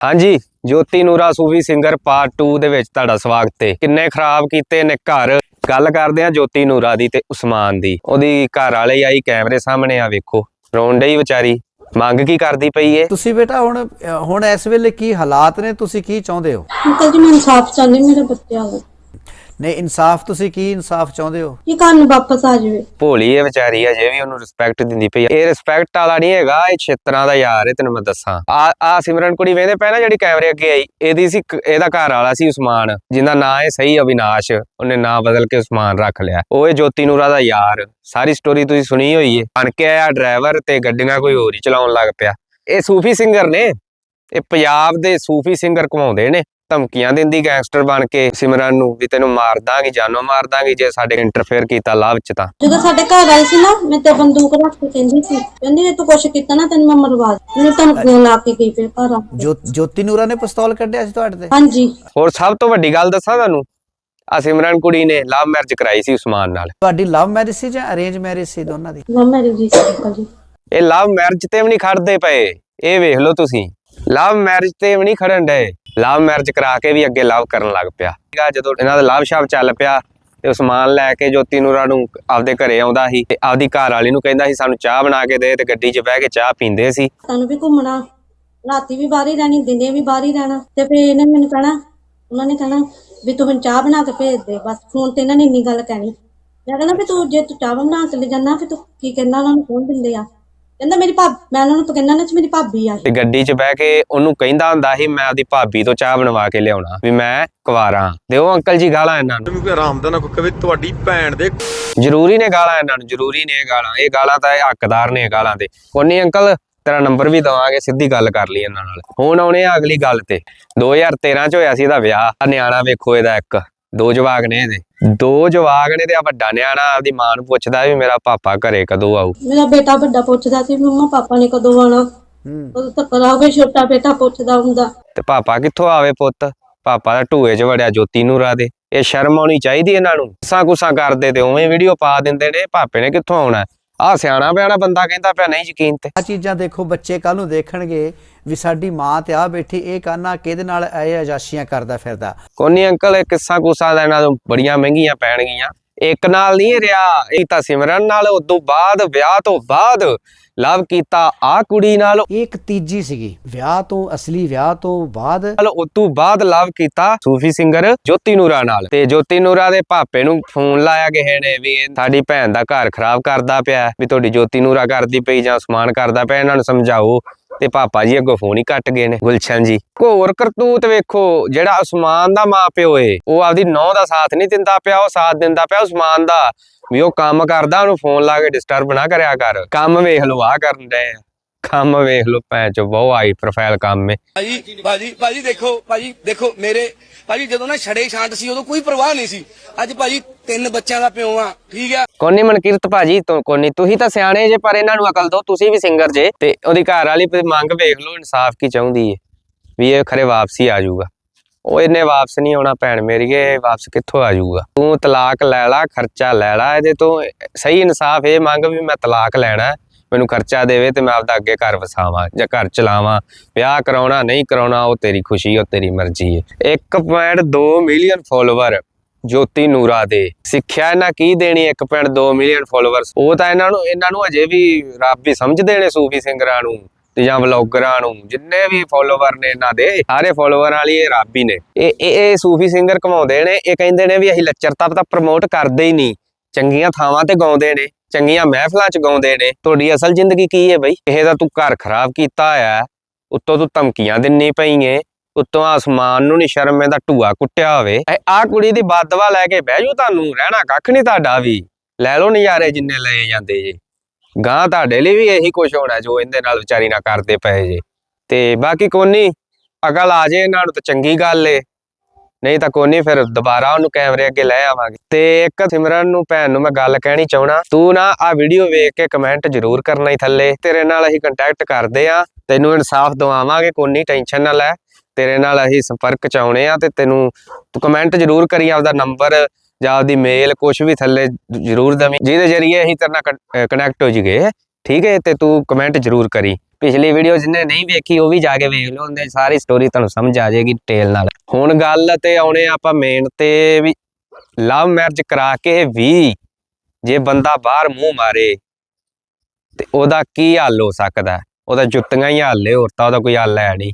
ਹਾਂਜੀ ਜੋਤੀ ਨੂਰਾ ਸੂਫੀ singer part 2 ਦੇ ਵਿੱਚ ਤੁਹਾਡਾ ਸਵਾਗਤ ਹੈ। ਕਿੰਨੇ ਖਰਾਬ ਕੀਤੇ ਨੇ ਘਰ? ਗੱਲ ਕਰਦੇ ਆ ਜੋਤੀ ਨੂਰਾ ਦੀ ਤੇ ਉਸਮਾਨ ਦੀ। ਉਹਦੀ ਘਰ ਵਾਲੇ ਆਈ ਕੈਮਰੇ ਸਾਹਮਣੇ ਆ ਵੇਖੋ। ਰੋਣ ਡਈ ਵਿਚਾਰੀ। ਮੰਗ ਕੀ ਕਰਦੀ ਪਈ ਏ? ਤੁਸੀਂ ਬੇਟਾ ਹੁਣ ਹੁਣ ਇਸ ਵੇਲੇ ਕੀ ਹਾਲਾਤ ਨੇ? ਤੁਸੀਂ ਕੀ ਚਾਹੁੰਦੇ ਹੋ? ਅੰਕਲ ਜੀ ਮੈਂ ਇਨਸਾਫ ਚਾਹੁੰਦੀ ਮੇਰੇ ਬੱਚਿਆਂ ਦਾ ਨਹੀਂ ਇਨਸਾਫ ਤੁਸੀਂ ਕੀ ਇਨਸਾਫ ਚਾਹੁੰਦੇ ਹੋ? ਕਿ ਕੰਨ ਵਾਪਸ ਆ ਜਾਵੇ। ਭੋਲੀ ਏ ਵਿਚਾਰੀ ਅਜੇ ਵੀ ਉਹਨੂੰ ਰਿਸਪੈਕਟ ਦਿੰਦੀ ਪਈ ਆ। ਇਹ ਰਿਸਪੈਕਟ ਵਾਲਾ ਨਹੀਂ ਹੈਗਾ ਇਹ ਛੇਤਰਾਂ ਦਾ ਯਾਰ ਏ ਤੈਨੂੰ ਮੈਂ ਦੱਸਾਂ। ਆ ਆ ਸਿਮਰਨ ਕੁੜੀ ਵੇਂਦੇ ਪੈ ਨਾ ਜਿਹੜੀ ਕੈਮਰੇ ਅੱਗੇ ਆਈ? ਇਹਦੀ ਸੀ ਕ- ਇਹਦਾ ਘਰ ਵਾਲਾ ਸੀ ਉਸਮਾਨ ਜਿੰਦਾ ਨਾਂ ਹੈ ਸਹੀ ਅਵਿਨਾਸ਼। ਉਹਨੇ ਨਾਂ ਬਦਲ ਕੇ ਉਸਮਾਨ ਰੱਖ ਲਿਆ। ਉਹ ਏ ਜੋਤੀ ਨੂਰਾ ਦਾ ਯਾਰ। ਸਾਰੀ ਸਟੋਰੀ ਤੁਸੀਂ ਸੁਣੀ ਹੋਈ ਏ। ਬਣ ਕੇ ਆਇਆ ਡਰਾਈਵਰ ਤੇ ਗੱਡੀਆਂ ਕੋਈ ਹੋਰ ਹੀ ਚਲਾਉਣ ਲੱਗ ਪਿਆ। ਇਹ ਸੂਫੀ ਸਿੰਗਰ ਨੇ। ਇਹ ਪੰਜਾਬ ਦੇ ਸੂਫੀ ਸਿੰਗਰ ਘਮਾਉਂਦੇ ਨੇ। ਧਮਕੀਆਂ ਦਿੰਦੀ ਗੈਂਗਸਟਰ ਬਣ ਕੇ ਸਿਮਰਨ ਨੂੰ ਵੀ ਤੈਨੂੰ ਮਾਰ ਦਾਂਗੀ ਜਾਨੋਂ ਮਾਰ ਦਾਂਗੀ ਜੇ ਸਾਡੇ ਇੰਟਰਫੇਅਰ ਕੀਤਾ ਲਾਭ ਚ ਤਾਂ। ਜਦੋਂ ਸਾਡੇ ਘਰ ਆਈ ਸੀ ਨਾ ਮੈਂ ਤੇ ਬੰਦੂਕ ਰੱਖ ਕੇ ਕਹਿੰਦੀ ਸੀ ਕਹਿੰਦੀ ਜੇ ਤੂੰ ਕੁਛ ਕੀਤਾ ਨਾ ਤੈਨੂੰ ਮੈਂ ਮਰਵਾ ਦੂੰ। ਮੈਨੂੰ ਧਮਕੀਆਂ ਲਾ ਕੇ ਗਈ ਫਿਰ ਘਰ ਆ ਕੇ। ਜੋ ਜੋਤੀ ਨੂਰਾ ਨੇ ਪਿਸਤੌਲ ਕੱਢਿਆ ਸੀ ਤੁਹਾਡੇ ਤੇ? ਹਾਂਜੀ। ਹੋਰ ਸਭ ਤੋਂ ਵੱਡੀ ਗੱਲ ਦੱਸਾਂ ਤੁਹਾਨੂੰ ਆ ਸਿਮਰਨ ਕੁੜੀ ਨੇ ਲਵ ਮੈਰਿਜ ਕਰਾਈ ਸੀ ਉਸਮਾਨ ਨਾਲ। ਤੁਹਾਡੀ ਲਵ ਮੈਰਿਜ ਸੀ ਜਾਂ ਅਰੇਂਜ ਮੈਰਿਜ ਸੀ ਦੋਨਾਂ ਦੀ? ਲਵ ਮੈਰਿਜ ਸੀ ਅੰਕਲ ਜੀ ਇਹ ਲਵ ਮੈਰਿਜ ਤੇ ਵੀ ਨਹੀਂ ਖੜਦੇ ਪਏ ਇਹ ਵੇਖ ਲਓ ਤੁਸੀਂ। ਲਵ ਮੈਰਿਜ ਤੇ ਵੀ ਨਹੀਂ ਖੜਨ ਡਏ। ਲਵ ਮੈਰਿਜ ਕਰਾ ਕੇ ਵੀ ਅੱਗੇ ਲਵ ਕਰਨ ਲੱਗ ਪਿਆ। ਜਦੋਂ ਇਹਨਾਂ ਦਾ ਲਵ ਸ਼ਾਪ ਚੱਲ ਪਿਆ ਤੇ ਉਸਮਾਨ ਲੈ ਕੇ ਜੋਤੀ ਨੂਰਾ ਨੂੰ ਆਪਦੇ ਘਰੇ ਆਉਂਦਾ ਸੀ ਤੇ ਆਪਦੀ ਘਰ ਵਾਲੀ ਨੂੰ ਕਹਿੰਦਾ ਸੀ, ਸਾਨੂੰ ਚਾਹ ਬਣਾ ਕੇ ਦੇ ਤੇ ਗੱਡੀ 'ਚ ਬਹਿ ਕੇ ਚਾਹ ਪੀਂਦੇ ਸੀ। ਤੁਹਾਨੂੰ ਵੀ ਘੁੰਮਣਾ, ਰਾਤੀ ਵੀ ਬਾਹਰ ਹੀ ਰਹਿਣੀ, ਦਿਨੇ ਵੀ ਬਾਹਰ ਹੀ ਰਹਿਣਾ। ਤੇ ਫਿਰ ਇਹਨੇ ਮੈਨੂੰ ਕਹਿਣਾ, ਉਹਨਾਂ ਨੇ ਕਹਿਣਾ ਵੀ ਤੂੰ ਮੈਨੂੰ ਚਾਹ ਬਣਾ ਕੇ ਭੇਜ ਦੇ, ਬਸ ਫੋਨ ਤੇ ਇਹਨਾਂ ਨੇ ਇੰਨੀ ਗੱਲ ਕਹਿਣੀ। ਮੈਂ ਕਹਿੰਦਾ ਵੀ ਤੂੰ ਜੇ ਤੂੰ ਚਾਹ ਬਣਾ ਕੇ ਲੈ ਜਾਂਦਾ ਫਿਰ ਤੂੰ ਕੀ ਕਹਿੰਦਾ ਉਹਨਾਂ ਨੂੰ ਕੌਣ ਦਿੰਦੇ ਆ? ਕਹਿੰਦਾ ਮੇਰੀ ਭਾਬ ਮੈਂ ਉਹਨਾਂ ਨੂੰ ਕਹਿੰਦਾ ਨਾ ਮੇਰੀ ਭਾਬੀ ਆ ਤੇ ਗੱਡੀ 'ਚ ਬਹਿ ਕੇ ਉਹਨੂੰ ਕਹਿੰਦਾ ਹੁੰਦਾ ਸੀ ਮੈਂ ਆਪਦੀ ਭਾਬੀ ਤੋਂ ਚਾਹ ਬਣਵਾ ਕੇ ਲਿਆਉਣਾ ਵੀ ਮੈਂ ਕੁਵਾਰਾ ਦਿਓ ਅੰਕਲ ਜੀ ਗਾਲਾਂ ਇਹਨਾਂ ਨੂੰ। ਮੈਨੂੰ ਕੋਈ ਆਰਾਮ ਦਾ ਨਾ ਕੋਈ ਕਵੇ ਤੁਹਾਡੀ ਭੈਣ ਦੇ ਜ਼ਰੂਰੀ ਨੇ ਗਾਲਾਂ ਇਹਨਾਂ ਨੂੰ ਜ਼ਰੂਰੀ ਨੇ ਇਹ ਗਾਲਾਂ। ਇਹ ਗਾਲਾਂ ਤਾਂ ਇਹ ਹੱਕਦਾਰ ਨੇ ਇਹ ਗਾਲਾਂ ਦੇ। ਕੋਨੀ ਅੰਕਲ ਤੇਰਾ ਨੰਬਰ ਵੀ ਦਵਾਂਗੇ ਸਿੱਧੀ ਗੱਲ ਕਰ ਲਈ ਇਹਨਾਂ ਨਾਲ। ਹੁਣ ਆਉਣੇ ਆ ਅਗਲੀ ਗੱਲ ਤੇ। 2013 ਚ ਹੋਇਆ ਸੀ ਇਹਦਾ ਵਿਆਹ। ਨਿਆਣਾ ਵੇਖੋ ਇਹਦਾ ਇੱਕ। ਦੋ ਜਵਾਗ ਨੇ ਇਹਦੇ। ਦੋ ਜਵਾਗ ਨੇ ਤੇ ਆ ਵੱਡਾ ਨਿਆਣਾ ਆਪਦੀ ਮਾਂ ਨੂੰ ਪੁੱਛਦਾ ਵੀ ਮੇਰਾ ਪਾਪਾ ਘਰੇ ਕਦੋਂ ਆਊ। ਮੇਰਾ ਬੇਟਾ ਵੱਡਾ ਪੁੱਛਦਾ ਸੀ ਮੰਮਾ ਪਾਪਾ ਨੇ ਕਦੋਂ ਆਉਣਾ? ਹੂੰ। ਉਦੋਂ ਤੱਕ ਆਵੇ ਛੋਟਾ ਬੇਟਾ ਪੁੱਛਦਾ ਹੁੰਦਾ। ਤੇ ਪਾਪਾ ਕਿੱਥੋਂ ਆਵੇ ਪੁੱਤ? ਪਾਪਾ ਦਾ ਢੂਏ 'ਚ ਵੜਿਆ ਜੋਤੀ ਨੂਰਾ ਦੇ ਇਹ ਸ਼ਰਮ ਆਉਣੀ ਚਾਹੀਦੀ ਇਹਨਾਂ ਨੂੰ। ਗੁੱਸਾ ਗੁੱਸਾ ਕਰਦੇ ਤੇ ਉਵੇਂ ਵੀਡੀਓ ਪਾ ਦਿੰਦੇ ਨੇ ਪਾਪੇ ਨੇ ਕਿੱਥੋਂ ਆਉਣਾ? ਆ ਸਿਆਣਾ ਬਿਆਣਾ ਬੰਦਾ ਕਹਿੰਦਾ ਪਿਆ ਨਹੀਂ ਯਕੀਨ ਤੇ। ਆ ਚੀਜ਼ਾਂ ਦੇਖੋ ਬੱਚੇ ਕੱਲ ਨੂੰ ਦੇਖਣਗੇ ਵੀ ਸਾਡੀ ਮਾਂ ਤੇ ਆ ਬੈਠੀ ਇਹ ਕਾਨਾ ਕਿਹਦੇ ਨਾਲ ਇਹ ਅਜਾਸ਼ੀਆਂ ਕਰਦਾ ਫਿਰਦਾ। ਕੋਨੀ ਅੰਕਲ ਇਹ ਕਿੱਸਾ ਕੁਸਾ ਦਾ ਇਹਨਾਂ ਤੋਂ ਬੜੀਆਂ ਮਹਿੰਗੀਆਂ ਪੈਣਗੀਆਂ। ਇੱਕ ਨਾਲ ਨਹੀਂ ਰਿਹਾ। ਇਹ ਤਾਂ ਸਿਮਰਨ ਨਾਲ ਉਦੋਂ ਬਾਅਦ ਵਿਆਹ ਤੋਂ ਬਾਅਦ ਲਵ ਕੀਤਾ ਆ ਕੁੜੀ ਨਾਲ। ਇਹ ਇੱਕ ਤੀਜੀ ਸੀਗੀ। ਵਿਆਹ ਤੋਂ ਅਸਲੀ ਵਿਆਹ ਤੋਂ ਬਾਅਦ ਉਦੋਂ ਬਾਅਦ ਲਵ ਕੀਤਾ ਸੂਫੀ ਸਿੰਗਰ ਜੋਤੀ ਨੂਰਾ ਨਾਲ। ਤੇ ਜੋਤੀ ਨੂਰਾ ਦੇ ਭਾਪੇ ਨੂੰ ਫੋਨ ਲਾਇਆ ਕਿਸੇ ਨੇ ਵੀ ਇਹ ਸਾਡੀ ਭੈਣ ਦਾ ਘਰ ਖਰਾਬ ਕਰਦਾ ਪਿਆ ਵੀ ਤੁਹਾਡੀ ਜੋਤੀ ਨੂਰਾ ਕਰਦੀ ਪਈ ਜਾਂ ਉਸਮਾਨ ਕਰਦਾ ਪਿਆ ਇਹਨਾਂ ਨੂੰ ਸਮਝਾਓ। ਤੇ ਪਾਪਾ ਜੀ ਅੱਗੋਂ ਫੋਨ ਹੀ ਕੱਟ ਗਏ ਨੇ, ਗੁਲਸ਼ਨ ਜੀ। ਘੋਰ ਕਰਤੂਤ ਵੇਖੋ, ਜਿਹੜਾ ਉਸਮਾਨ ਦਾ ਮਾਂ ਪਿਓ ਏ, ਉਹ ਆਪਦੀ ਨੌ ਦਾ ਸਾਥ ਨਹੀਂ ਦਿੰਦਾ ਪਿਆ, ਉਹ ਸਾਥ ਦਿੰਦਾ ਪਿਆ ਉਸਮਾਨ ਦਾ। ਵੀ ਉਹ ਕੰਮ ਕਰਦਾ, ਉਹਨੂੰ ਫੋਨ ਲਾ ਕੇ ਡਿਸਟਰਬ ਨਾ ਕਰਿਆ ਕਰ। ਕੰਮ ਵੇਖ ਲਓ ਆ ਕਰਨ ਡਏ ਕੰਮ ਵੇਖ ਲਓ ਭੈਣ ਚੋ ਬਹੁਤ ਹਾਈ ਪ੍ਰੋਫਾਈਲ ਕੰਮ ਏ। ਭਾਜੀ ਭਾਜੀ ਭਾਜੀ ਦੇਖੋ ਭਾਜੀ ਦੇਖੋ ਮੇਰੇ ਭਾਜੀ ਜਦੋਂ ਨਾ ਛੜੇ ਛਾਂਟ ਸੀ ਉਦੋਂ ਕੋਈ ਪਰਵਾਹ ਨਹੀਂ ਸੀ। ਅੱਜ ਭਾਜੀ ਤਿੰਨ ਬੱਚਿਆਂ ਦਾ ਪਿਓ ਆ ਠੀਕ ਆ। ਕੋਨੀ ਮਨਕੀਰਤ ਭਾਜੀ ਤੋਂ ਕੋਨੀ ਤੁਸੀਂ ਤਾਂ ਸਿਆਣੇ ਜੇ ਪਰ ਇਹਨਾਂ ਨੂੰ ਅਕਲ ਦਿਓ ਤੁਸੀਂ ਵੀ ਸਿੰਗਰ ਜੇ। ਤੇ ਉਹਦੀ ਘਰ ਵਾਲੀ ਮੰਗ ਵੇਖ ਲਓ ਇਨਸਾਫ ਕੀ ਚਾਹੁੰਦੀ ਏ। ਵੀ ਇਹ ਖਰੇ ਵਾਪਸੀ ਆ ਜਾਊਗਾ। ਉਹ ਇਹਨੇ ਵਾਪਸ ਨਹੀਂ ਆਉਣਾ ਭੈਣ ਮੇਰੀ ਇਹ ਵਾਪਸ ਕਿੱਥੋਂ ਆ ਜਾਊਗਾ? ਤੂੰ ਤਲਾਕ ਲੈ ਲਾ ਖਰਚਾ ਲੈ ਲਾ ਇਹਦੇ ਤੋਂ ਸਹੀ ਇਨਸਾਫ ਇਹ ਮੰਗ ਵੀ ਮੈਂ ਤਲਾਕ ਲੈਣਾ। ਹੈ, ਮੈਨੂੰ ਖਰਚਾ ਦੇਵੇ ਤੇ ਮੈਂ ਆਪਦਾ ਅੱਗੇ ਘਰ ਵਸਾਵਾਂ ਜਾਂ ਘਰ ਚਲਾਵਾਂ। ਵਿਆਹ ਕਰਾਉਣਾ, ਨਹੀਂ ਕਰਾਉਣਾ, ਉਹ ਤੇਰੀ ਖੁਸ਼ੀ, ਉਹ ਤੇਰੀ ਮਰਜ਼ੀ ਹੈ 1.2 ਮਿਲੀਅਨ ਫੋਲੋਵਰ ਜੋਤੀ ਨੂਰਾ ਦੇ। ਸਿੱਖਿਆ ਇਹਨਾਂ ਕੀ ਦੇਣੀ 1.2 ਮਿਲੀਅਨ ਫੋਲੋਵਰਸ ਉਹ ਤਾਂ ਇਹਨਾਂ ਨੂੰ ਇਹਨਾਂ ਨੂੰ ਅਜੇ ਵੀ ਰੱਬ ਵੀ ਸਮਝਦੇ ਨੇ ਸੂਫੀ ਸਿੰਗਰਾਂ ਨੂੰ ਤੇ ਜਾਂ ਵਲੌਗਰਾਂ ਨੂੰ, ਜਿੰਨੇ ਵੀ ਫੋਲੋਵਰ ਨੇ ਇਹਨਾਂ ਦੇ, ਸਾਰੇ ਫੋਲੋਵਰ ਵਾਲੀ ਇਹ ਰੱਬ ਹੀ ਨੇ। ਇਹ ਇਹ ਇਹ ਸੂਫੀ ਸਿੰਗਰ ਕਮਾਉਂਦੇ ਨੇ, ਇਹ ਕਹਿੰਦੇ ਨੇ ਵੀ ਅਸੀਂ ਲੱਚਰਤਾ ਤਾਂ ਪ੍ਰਮੋਟ ਕਰਦੇ ਹੀ ਨਹੀਂ, ਚੰਗੀਆਂ ਥਾਵਾਂ ਤੇ ਗਾਉਂਦੇ ਨੇ। ਚੰਗੀਆਂ ਮਹਿਫਲਾਂ 'ਚ ਗਾਉਂਦੇ ਨੇ। ਤੁਹਾਡੀ ਅਸਲ ਜ਼ਿੰਦਗੀ ਕੀ ਹੈ ਬਈ? ਇਹ ਤਾਂ ਤੂੰ ਘਰ ਖਰਾਬ ਕੀਤਾ ਹੋਇਆ ਹੈ, ਉੱਤੋਂ ਤੂੰ ਧਮਕੀਆਂ ਦਿੰਨੀ ਪਈ ਏ ਉੱਤੋਂ ਆਸਮਾਨ ਨੂੰ ਨੀ ਸ਼ਰਮ ਦਾ ਢੂਆ ਕੁੱਟਿਆ ਹੋਵੇ। ਆ ਕੁੜੀ ਦੀ ਬਦਦਵਾ ਲੈ ਕੇ ਬਹਿ ਜੂ ਤੁਹਾਨੂੰ। ਰਹਿਣਾ ਕੱਖ ਨਹੀਂ ਤੁਹਾਡਾ ਵੀ। ਲੈ ਲਓ ਨਜ਼ਾਰੇ ਜਿੰਨੇ ਲਏ ਜਾਂਦੇ ਜੇ। ਗਾਂ ਤੁਹਾਡੇ ਲਈ ਵੀ ਇਹੀ ਕੁਝ ਹੋਣਾ ਜੋ ਇਹਦੇ ਨਾਲ ਵਿਚਾਰੀ ਨਾ ਕਰਦੇ ਪਏ ਜੇ। ਤੇ ਬਾਕੀ ਕੋਨੀ ਅਕਲ ਆ ਜੇ ਇਹਨਾਂ ਨੂੰ ਤਾਂ ਚੰਗੀ ਗੱਲ ਏ। ਨਹੀਂ ਤਾਂ ਕੋਨੀ ਫਿਰ ਦੁਬਾਰਾ ਉਹਨੂੰ ਕੈਮਰੇ ਅੱਗੇ ਲੈ ਆਵਾਂਗੇ। ਤੇ ਇੱਕ ਸਿਮਰਨ ਨੂੰ ਭੈਣ ਨੂੰ ਮੈਂ ਗੱਲ ਕਹਿਣੀ ਚਾਹਣਾ ਤੂੰ ਨਾ ਆ ਵੀਡੀਓ ਵੇਖ ਕੇ ਕਮੈਂਟ ਜ਼ਰੂਰ ਕਰਨਾ ਹੀ ਥੱਲੇ। ਤੇਰੇ ਨਾਲ ਅਸੀਂ ਕੰਟੈਕਟ ਕਰਦੇ ਆ, ਤੈਨੂੰ ਇਨਸਾਫ ਦਵਾਵਾਂਗੇ ਕੋਨੀ ਟੈਨਸ਼ਨ ਨਾ ਲੈ। ਤੇਰੇ ਨਾਲ ਅਸੀਂ ਸੰਪਰਕ ਚ ਆਉਣੇ ਆ ਤੇ ਤੈਨੂੰ ਤੂੰ ਕਮੈਂਟ ਜ਼ਰੂਰ ਕਰੀ, ਆਪਦਾ ਨੰਬਰ ਜਾਂ ਆਪਦੀ ਮੇਲ ਕੁਝ ਵੀ ਥੱਲੇ ਜ਼ਰੂਰ ਦਵੀਂ। ਜਿਹਦੇ ਜਰੀਏ ਅਸੀਂ ਤੇਰੇ ਨਾਲ ਕਨੈਕਟ ਹੋ ਜੀਗੇ ਠੀਕ ਹੈ ਤੇ ਤੂੰ ਕਮੈਂਟ ਜ਼ਰੂਰ ਕਰੀ। ਪਿਛਲੀ ਵੀਡੀਓ ਜਿਹਨੇ ਨਹੀਂ ਵੇਖੀ, ਉਹ ਵੀ ਜਾ ਕੇ ਵੇਖ ਲਓ, ਉਹਦੇ ਸਾਰੀ ਸਟੋਰੀ ਤੁਹਾਨੂੰ ਸਮਝ ਆ ਜਾਏਗੀ ਡਿਟੇਲ ਨਾਲ ਹੁਣ ਗੱਲ ਤੇ ਆਉਣੇ ਆਪਾਂ ਮੇਨ ਤੇ ਵੀ ਲਵ ਮੈਰਿਜ ਕਰਾ ਕੇ ਵੀ ਜੇ ਬੰਦਾ ਬਾਹਰ ਮੂੰਹ ਮਾਰੇ, ਤੇ ਉਹਦਾ ਕੀ ਹੱਲ ਹੋ ਸਕਦਾ ਹੈ? ਉਹਦਾ ਜੁੱਤੀਆਂ ਹੀ ਹੱਲ ਹੈ ਹੋਰ ਤਾਂ ਉਹਦਾ ਕੋਈ ਹੱਲ ਹੈ ਨਹੀਂ